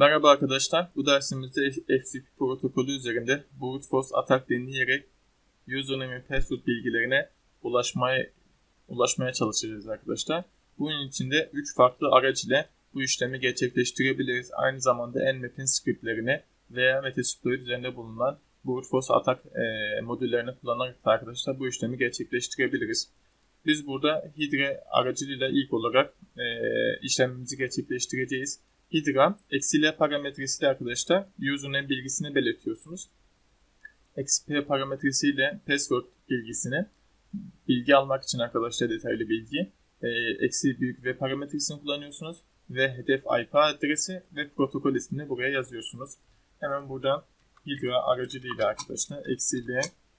Merhaba arkadaşlar. Bu dersimizde FTP protokolü üzerinde brute force atak deneyerek username ve password bilgilerine ulaşmaya ulaşmaya çalışacağız arkadaşlar. Bunun için de 3 farklı araç ile bu işlemi gerçekleştirebiliriz. Aynı zamanda Nmap'in scriptlerini veya Metasploit üzerinde bulunan brute force atak e, modüllerini kullanarak da arkadaşlar bu işlemi gerçekleştirebiliriz. Biz burada Hydra aracılığıyla ilk olarak e, işlemimizi gerçekleştireceğiz. Hydra eksi parametresiyle arkadaşlar username bilgisini belirtiyorsunuz. Eksi p parametresiyle password bilgisini bilgi almak için arkadaşlar detaylı bilgi. Eksi büyük v parametresini kullanıyorsunuz ve hedef IP adresi ve protokol ismini buraya yazıyorsunuz. Hemen buradan Hydra aracılığıyla arkadaşlar eksi l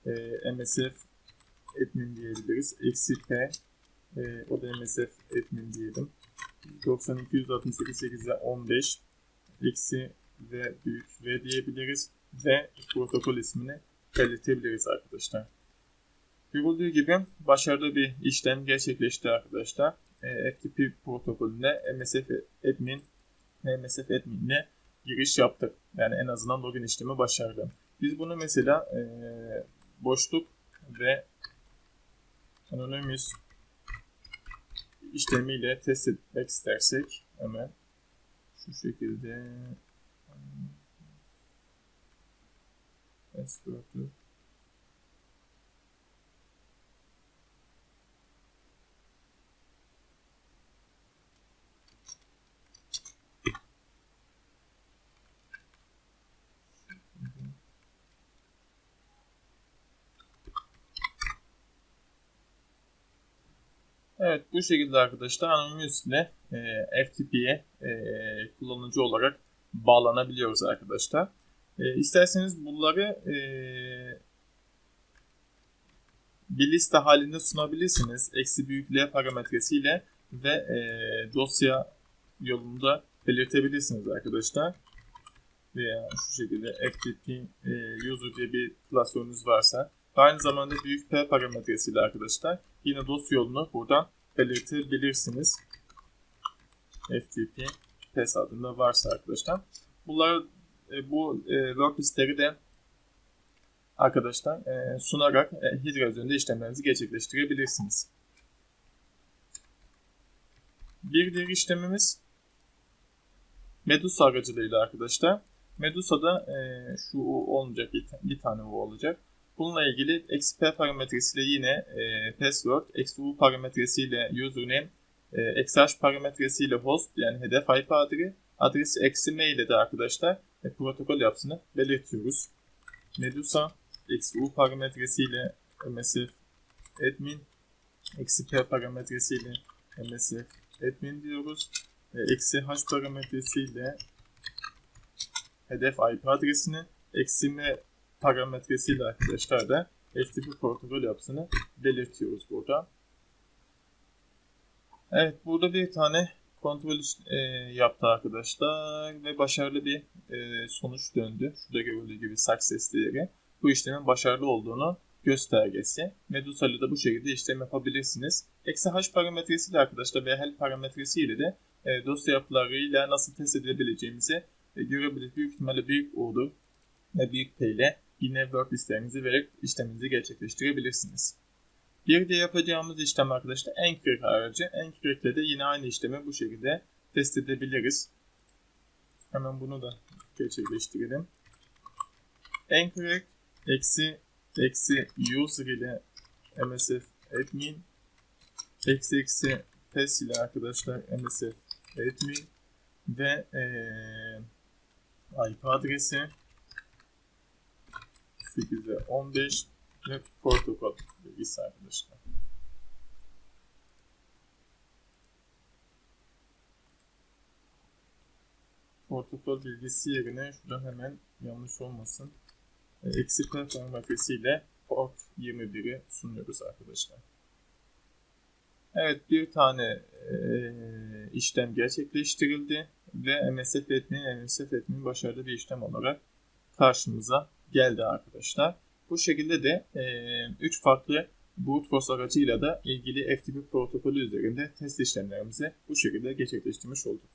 e, msf admin diyebiliriz. Eksi p e, o da msf admin diyelim. 9268'e 15 eksi v büyük v diyebiliriz ve protokol ismini belirtebiliriz arkadaşlar. Görüldüğü gibi başarılı bir işlem gerçekleşti arkadaşlar. E, FTP protokolüne MSF admin MSF admin ile giriş yaptık. Yani en azından login işlemi başardı. Biz bunu mesela e, boşluk ve anonymous işlemiyle test etmek istersek hemen şu şekilde. S4'ü Evet bu şekilde arkadaşlar Anonymous ile e, FTP'ye e, kullanıcı olarak bağlanabiliyoruz arkadaşlar. E, isterseniz bunları e, bir liste halinde sunabilirsiniz. Eksi büyük L parametresiyle ve e, dosya yolunda belirtebilirsiniz arkadaşlar. Veya şu şekilde FTP e, user diye bir klasörünüz varsa Aynı zamanda büyük P parametresiyle arkadaşlar yine dosya yolunu buradan belirtebilirsiniz. FTP PES adında varsa arkadaşlar. Bunlar e, bu e, worklistleri de arkadaşlar e, sunarak e, Hydra üzerinde işlemlerinizi gerçekleştirebilirsiniz. Bir diğer işlemimiz Medusa aracılığıyla arkadaşlar. Medusa'da e, şu olmayacak bir, bir tane U olacak. Bununla ilgili XP parametresiyle yine e, password, XU parametresiyle username, e, XH parametresiyle host yani hedef IP adresi, adresi eksi mail ile de arkadaşlar e, protokol yapısını belirtiyoruz. Medusa XU parametresiyle msf admin, eksi p parametresiyle msf admin diyoruz. E, eksi h parametresiyle hedef IP adresini, eksi m parametresiyle arkadaşlar da FTP protokol yapısını belirtiyoruz burada. Evet burada bir tane kontrol e, yaptı arkadaşlar ve başarılı bir e, sonuç döndü. Şurada görüldüğü gibi success değeri. Bu işlemin başarılı olduğunu göstergesi. Medusa ile de bu şekilde işlem yapabilirsiniz. Eksi h parametresiyle arkadaşlar ve hel parametresiyle de e, dosya yapılarıyla nasıl test edilebileceğimizi e, görebiliriz. Büyük ihtimalle büyük U'dur ve büyük P ile yine Word listenizi vererek işleminizi gerçekleştirebilirsiniz. Bir de yapacağımız işlem arkadaşlar Encrypt aracı. Encrypt ile de yine aynı işlemi bu şekilde test edebiliriz. Hemen bunu da gerçekleştirelim. Encrypt eksi eksi user ile msf admin eksi eksi pass ile arkadaşlar msf admin ve ee, IP adresi 8'e 15 ve protokol bilgisi arkadaşlar. Protokol bilgisi yerine şuradan hemen yanlış olmasın. E, eksi P parametresiyle port 21'i sunuyoruz arkadaşlar. Evet bir tane e, işlem gerçekleştirildi ve MSF etmin, MSF etmin başarılı bir işlem olarak karşımıza geldi arkadaşlar. Bu şekilde de 3 e, farklı brute force aracıyla da ilgili FTP protokolü üzerinde test işlemlerimizi bu şekilde gerçekleştirmiş olduk.